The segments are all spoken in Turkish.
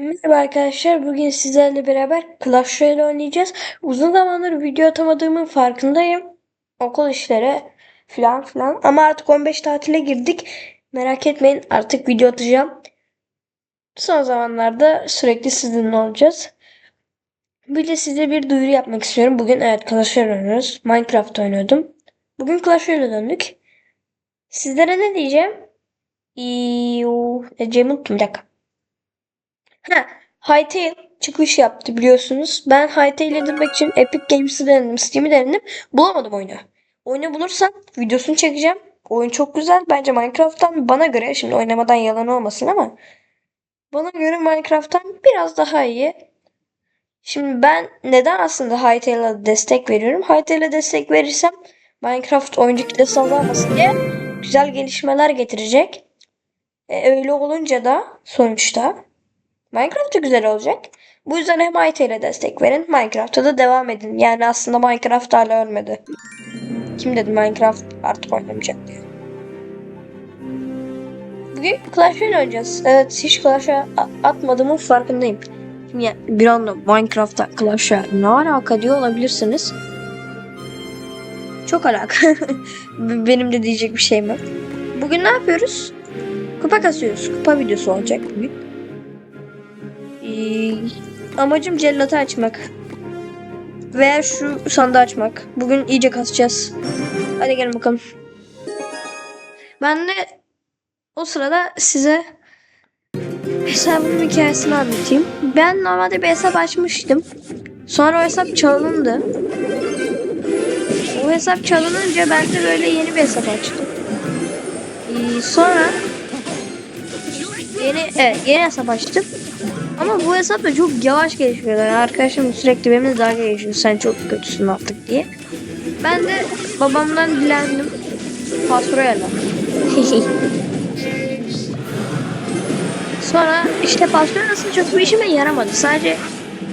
Merhaba arkadaşlar. Bugün sizlerle beraber Clash Royale oynayacağız. Uzun zamandır video atamadığımın farkındayım. Okul işleri falan filan. Ama artık 15 tatile girdik. Merak etmeyin artık video atacağım. Son zamanlarda sürekli sizinle olacağız. Bir de size bir duyuru yapmak istiyorum. Bugün evet Clash Royale oynuyoruz. Minecraft oynuyordum. Bugün Clash Royale'e döndük. Sizlere ne diyeceğim? İyi, Ece'mi unuttum bir dakika. Ha, Hytale çıkış yaptı biliyorsunuz. Ben Hytale'i indirmek için Epic Games'i denedim, Steam'i denedim. Bulamadım oyunu. Oyunu bulursam videosunu çekeceğim. Oyun çok güzel. Bence Minecraft'tan bana göre, şimdi oynamadan yalan olmasın ama bana göre Minecraft'tan biraz daha iyi. Şimdi ben neden aslında Hytale'a destek veriyorum? Hytale'a destek verirsem Minecraft oyuncu kitlesi azalmasın diye güzel gelişmeler getirecek. E, öyle olunca da sonuçta Minecraft da güzel olacak. Bu yüzden hem IT ile destek verin. Minecraft'a da devam edin. Yani aslında Minecraft hala ölmedi. Kim dedi Minecraft artık oynamayacak diye. Bugün Clash Royale oynayacağız. Evet hiç Clash Royale a- atmadığımın farkındayım. Şimdi ya- bir anda Minecraft'ta Clash Royale ne alaka diyor olabilirsiniz. Çok alaka. Benim de diyecek bir şeyim yok. Bugün ne yapıyoruz? Kupa kasıyoruz. Kupa videosu olacak bugün. Amacım cellatı açmak. Veya şu sandığı açmak. Bugün iyice kasacağız. Hadi gelin bakalım. Ben de o sırada size hesabımın hikayesini anlatayım. Ben normalde bir hesap açmıştım. Sonra o hesap çalındı. O hesap çalınınca ben de böyle yeni bir hesap açtım. Ee, sonra yeni evet yeni hesap açtım. Ama bu hesap da çok yavaş gelişiyor. Yani arkadaşım sürekli benimle dalga geçiyor. Sen çok kötüsün artık diye. Ben de babamdan dilendim. Pastorayla. Sonra işte Pastor nasıl çok bir işime yaramadı. Sadece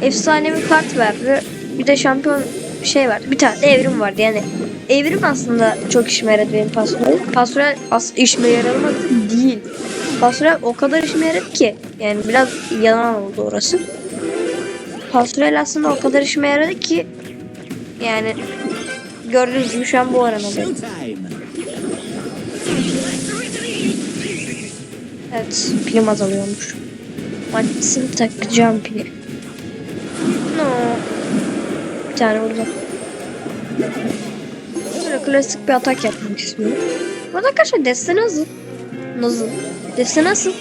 efsanevi kart verdi. Bir de şampiyon şey vardı. Bir tane evrim vardı. Yani evrim aslında çok işime yaradı benim Pastoral. Pastoral aslında işime yaramadı değil. Pastoral o kadar işime yaradı ki. Yani biraz yalan oldu orası. Pastoral aslında o kadar işime yaradı ki. Yani gördüğünüz gibi şu an bu aranadayım. Evet pilim azalıyormuş. Maddesini takacağım pili. No. Bir tane vurdum. Böyle klasik bir atak yapmak istiyorum. Bu arada arkadaşlar deste nasıl? Nasıl? Deste nasıl?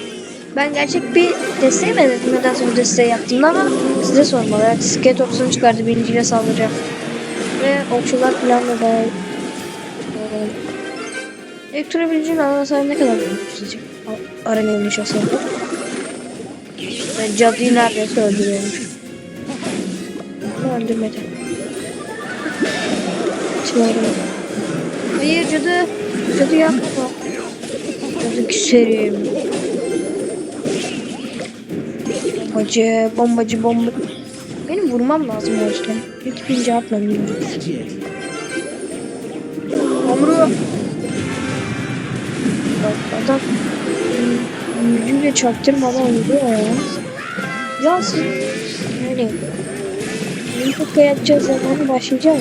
Ben gerçek bir desteği benzettim neden sonra desteği yaptığımda ama size sormalı. Evet, skate opsiyonu çıkardı birinciyle saldıracağım. Ve okçular falan da Elektro bilincinin ana hasarı ne kadar büyük sizce? Arena inmiş hasarı. Yani cadıyı neredeyse öldürüyormuş. Ama öldürmedi. Çıkardım. Hayır cadı. Cadı yapma. Küserim. Bombacı, bombacı, bomba. Benim vurmam lazım o yüzden. Hiçbir cevap vermiyorum. Omru. Adam yüzüyle çaktırmadan vuruyor ya. Ya siz yani Limpuk'a yatacağız zamanı başlayacağım.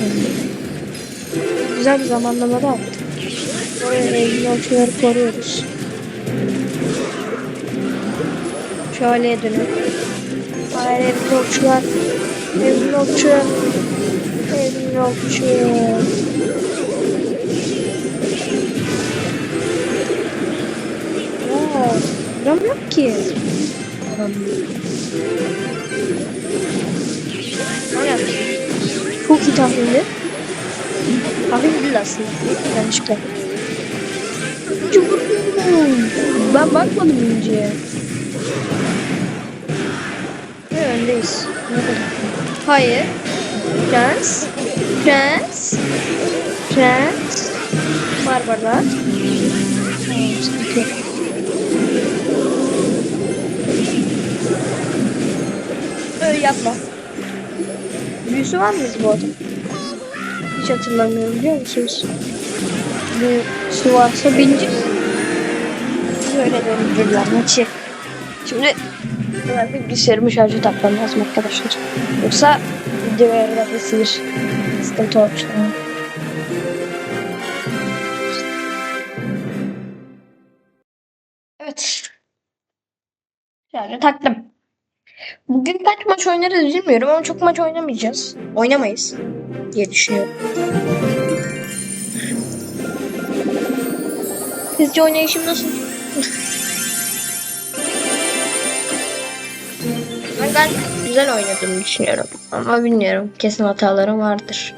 Güzel bir zamanlama da yaptık. Oraya ölçüleri koruyoruz. Şöyle dönüp. Hayır. Evli ölçü. Evli ölçü. Aa, Buram yok ki. Aynen. Çok iyi tahmindi. Tahmin değil aslında. Yanlışlıkla. Çok- Ben bakmadım öndeyiz. Ne kadar? Hayır. Prens. Prens. Prens. Barbara. Tamam. Öyle yapma. Büyüsü var mıydı bu adam? Hiç hatırlamıyorum biliyor musunuz? Büyüsü varsa birinci. Böyle döndürürler maçı. Şimdi Hemen bilgisayarımı şarjı takmam lazım arkadaşlar. Yoksa video ayarlarda sinir sıkıntı olmuş. tamam. Evet. Şarjı taktım. Bugün kaç maç oynarız bilmiyorum ama çok maç oynamayacağız. Oynamayız diye düşünüyorum. Sizce oynayışım nasıl? Ben güzel oynadığımı düşünüyorum. Ama bilmiyorum. Kesin hatalarım vardır.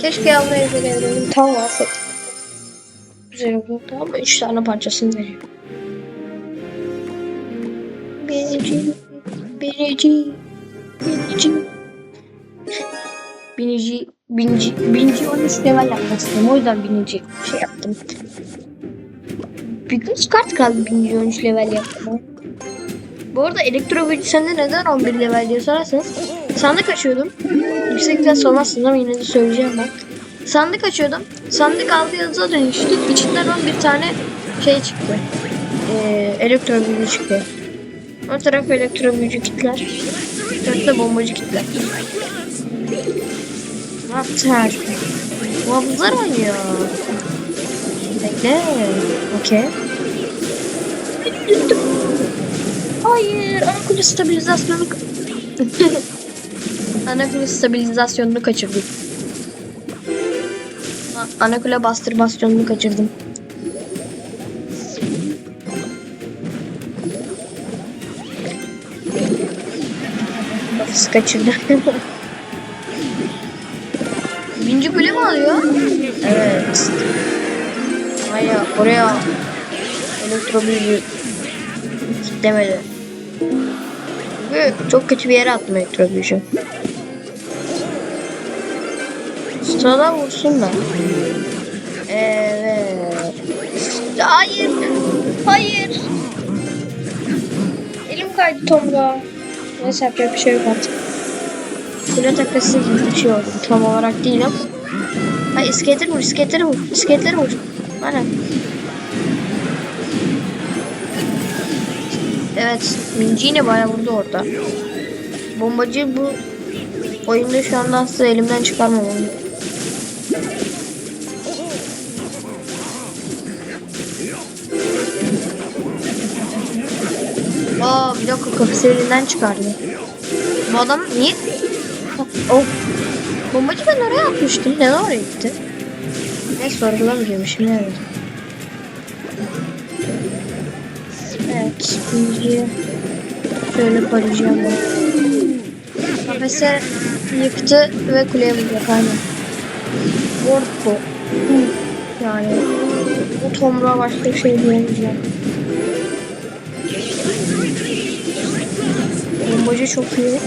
Keşke almayı verebilirdim. Tamam affet. Güzel oldu ama 3 tane parçasını veriyor. Binici, binici, binici. Binici, binici, binici 13 level yapmak istedim. O yüzden binici şey yaptım. Birkaç kart kaldı binici 13 level yaptım. Bu arada elektro büyücü sende neden 11 level diye sorarsanız sandık açıyordum. Yüksekten sormazsınız ama yine de söyleyeceğim ben. Sandık açıyordum. Sandık altı yıldıza dönüştü. İçinden 11 tane şey çıktı. Ee, elektro büyücü çıktı. O taraf elektro büyücü kitler. Bir taraf da bombacı kitler. Ne yaptılar? Muhafızlar oynuyor. Bekle. Okey. Hayır. Ana kule stabilizasyonu... ana kule stabilizasyonunu kaçırdım. Ana kule bastırmasyonunu kaçırdım. Ofis kaçırdı. Birinci kule mi alıyor? Oraya elektro büyücü kitlemedi. Çünkü çok kötü bir yere attım elektro büyücü. Sıradan vursun da. Evet. Hayır. Hayır. Elim kaydı Tomga. Neyse yapacak bir şey yok artık. Kule takası gibi bir şey oldu. Tam olarak değil ama. Ay iskeletleri vur, iskeletleri vur, iskeletleri vur. Aynen. Evet, Minci yine bayağı vurdu orada. Bombacı bu oyunda şu anda aslında elimden çıkarmam onu. Aa bir dakika kafası elinden çıkardı. Bu adam niye? Oh. Bombacı ben oraya atmıştım. Neden oraya gitti? Ne sorgulamayacağım şimdi evet. Evet. Şimdi şöyle koyacağım ben. Yıktı ve kuleye vuracak aynen. Orko. Yani bu tomruğa başka bir şey diyemeyeceğim. Bombacı çok iyi.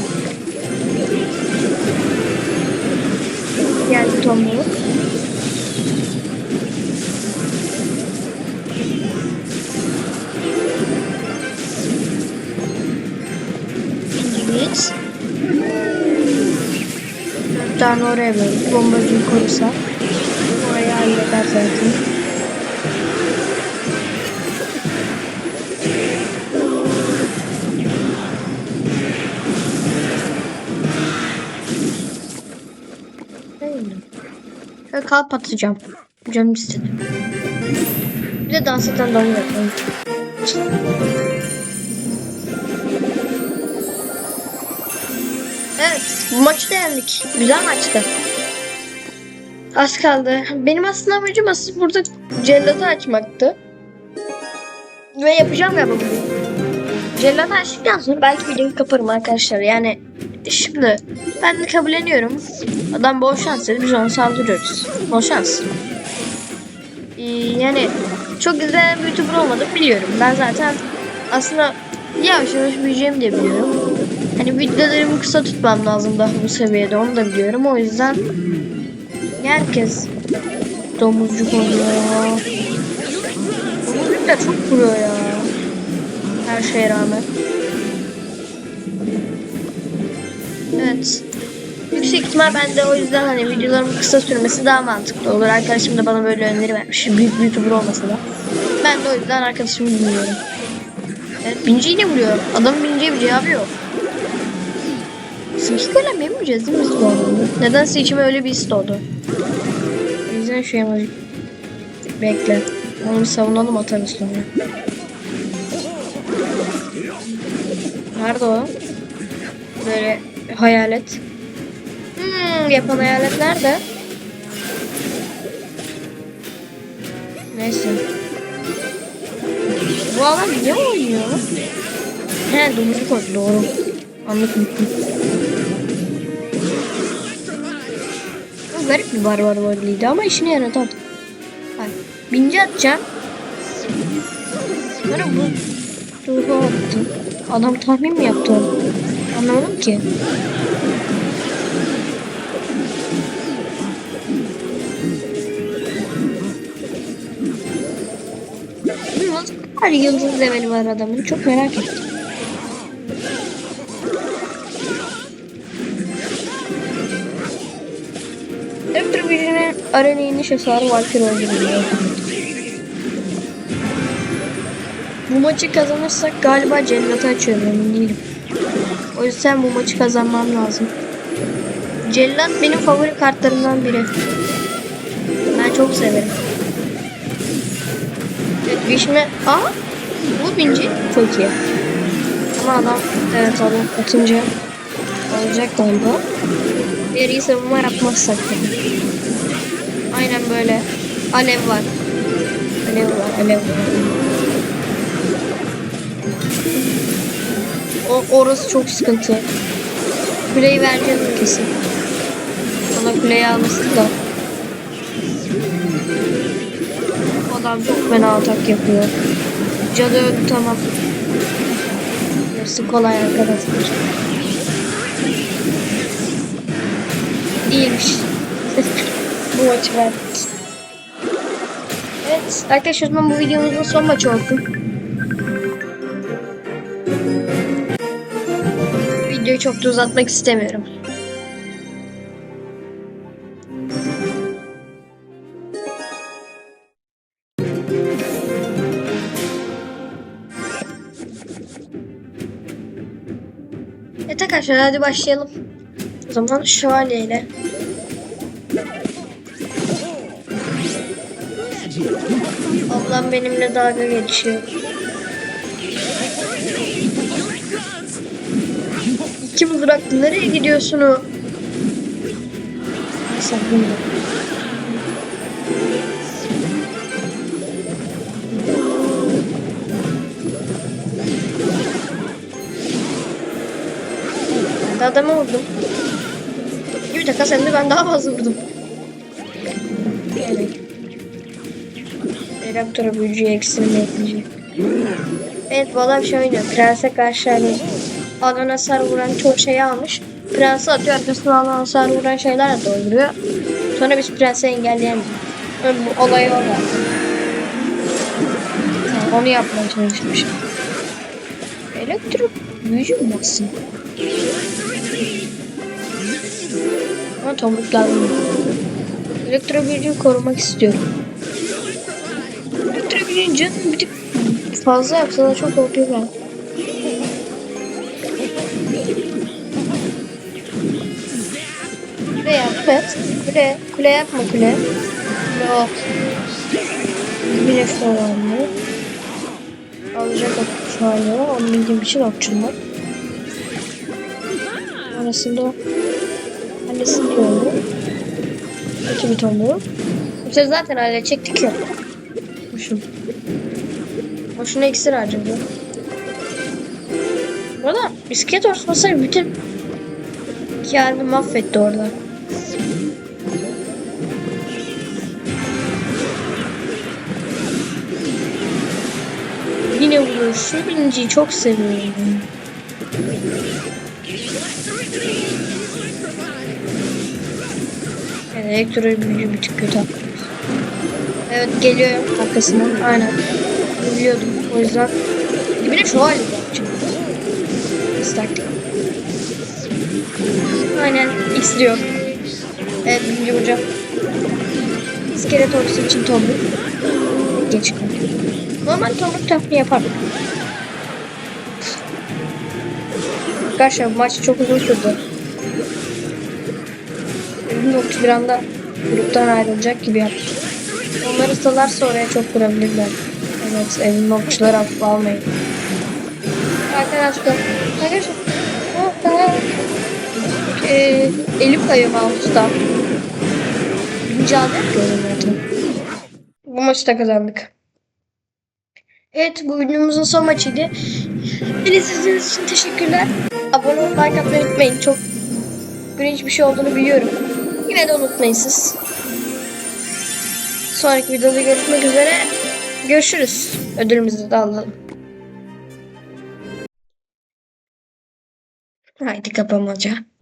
Geldi tomruğu. Tane oraya böyle bombacıyı korusa orayı halleder zaten. Öyle. Şöyle kalp atacağım. Canım istedi. Bir de dans eden domuz yapalım. Bu maçı da yendik. Güzel maçtı. Az kaldı. Benim aslında amacım asıl burada cellatı açmaktı. Ve yapacağım ya bugün. Cellatı açtıktan sonra belki videoyu kaparım arkadaşlar. Yani şimdi ben de kabulleniyorum. Adam bol şans dedi. Biz ona saldırıyoruz. Bol şans. Ee, yani çok güzel bir YouTuber olmadım biliyorum. Ben zaten aslında yavaş yavaş büyüyeceğimi de biliyorum. Hani videolarımı kısa tutmam lazım daha bu seviyede onu da biliyorum. O yüzden herkes domuzcuk oluyor. Domuzcuk da çok vuruyor ya. Her şeye rağmen. Evet. Yüksek ihtimal ben de o yüzden hani videolarımın kısa sürmesi daha mantıklı olur. Arkadaşım da bana böyle öneri vermiş. Büyük bir YouTuber olmasa da. Ben de o yüzden arkadaşımı dinliyorum. Evet Binci yine vuruyor. Adamın Binci'ye bir cevabı yok. Sıkı kalem yemeyeceğiz değil mi biz? Nedense içime öyle bir his doğdu. O yüzden şu yamacı. Bekle. Onu savunalım atarız sonra. Nerede o? Böyle hayalet. Hmm, yapan hayalet nerede? Neyse. Bu adam niye oynuyor? He domuzluk oldu doğru. Anladım. Garip bir barbar varlıydı ama işine yaradı. Bak binci atacağım. Sonra bu tarafa attı. Adam tahmin mi yaptı onu? Anlamadım ki. Kadar yıldız leveli var adamın? Çok merak ettim. Gücünün arena iniş hasarı Valkyrie öldürüyor. Bu maçı kazanırsak galiba cenneti açıyorum emin değilim. O yüzden bu maçı kazanmam lazım. Cellat benim favori kartlarımdan biri. Ben çok severim. Evet Vişme... Aa! Bu binci çok iyi. Ama adam evet adam atınca olacak galiba. Bir iyi savunma yapmazsak tabii. Aynen böyle. Alev var. Alev var, alev var. O, orası çok sıkıntı. Kuleyi vereceğiz kesin. Ona kuleyi almasın da. Adam çok fena atak yapıyor. Cadı öldü tamam. Yarısı kolay arkadaşlar. İyiymiş. bu maçı verdik. Evet arkadaşlar zaman bu videomuzun son maçı olsun. Videoyu çok da uzatmak istemiyorum. Evet arkadaşlar hadi başlayalım. O zaman şövalyeyle. Ablam benimle dalga geçiyor. İki mızraklı nereye gidiyorsun o? Sakın. Adamı vurdum. Bir dakika sen de ben daha fazla vurdum. Reaktörü büyücüye eksilme ekleyecek. Evet bu adam şey oynuyor. Prense karşı hani alan hasar vuran çok şeyi almış. Prensi atıyor arkasına alan hasar vuran şeylerle dolduruyor. Sonra biz prensi engelleyemiyoruz. Yani bu olay o da. Yani onu yapmaya çalışmış. Elektro büyücü mü baksın? Ama tomruk lazım. Elektro korumak istiyorum. Elektro büyücünün canı bir tık fazla yapsa da çok korkuyor ben. Kule yardım et. Kule, kule yapma kule. Bir de şu olanları. Alacak şu var. Onu bildiğim için okçum var. Arasında. Annesini diyordu. İki bir ton bu. Sefer zaten halledecektik ya. Boşum. Boşuna iksir harcadı. Bu arada bisiklet orsması bütün hikayemi mahvetti orada. Yine vuruyor. Şu birinciyi çok seviyorum. Evet, elektro bir tık kötü. Evet geliyor arkasından. Aynen. Biliyordum. O yüzden dibine şu halde yapacağım. İstaktik. Aynen X diyor. Evet birinci vuracağım. İskelet ordusu için tomruk. Geç kaldı. Normal tomruk taktiği yaparım. Arkadaşlar maç çok uzun sürdü. Okçu bir anda gruptan ayrılacak gibi yaptı. Onları salarsa oraya çok vurabilirler. Evet evin okçuları hafife almayın. Arkadaşlar. Arkadaşlar. Ah. Ee, elim kayıyor mouse'da. Birinci zaten. Bu maçı da kazandık. Evet bu videomuzun son maçıydı. Beni izlediğiniz için teşekkürler. Abone olup like atmayı unutmayın. Çok cringe bir şey olduğunu biliyorum. Yine de unutmayın siz. Sonraki videoda görüşmek üzere. Görüşürüz. Ödülümüzü de alalım. Haydi kapamaca.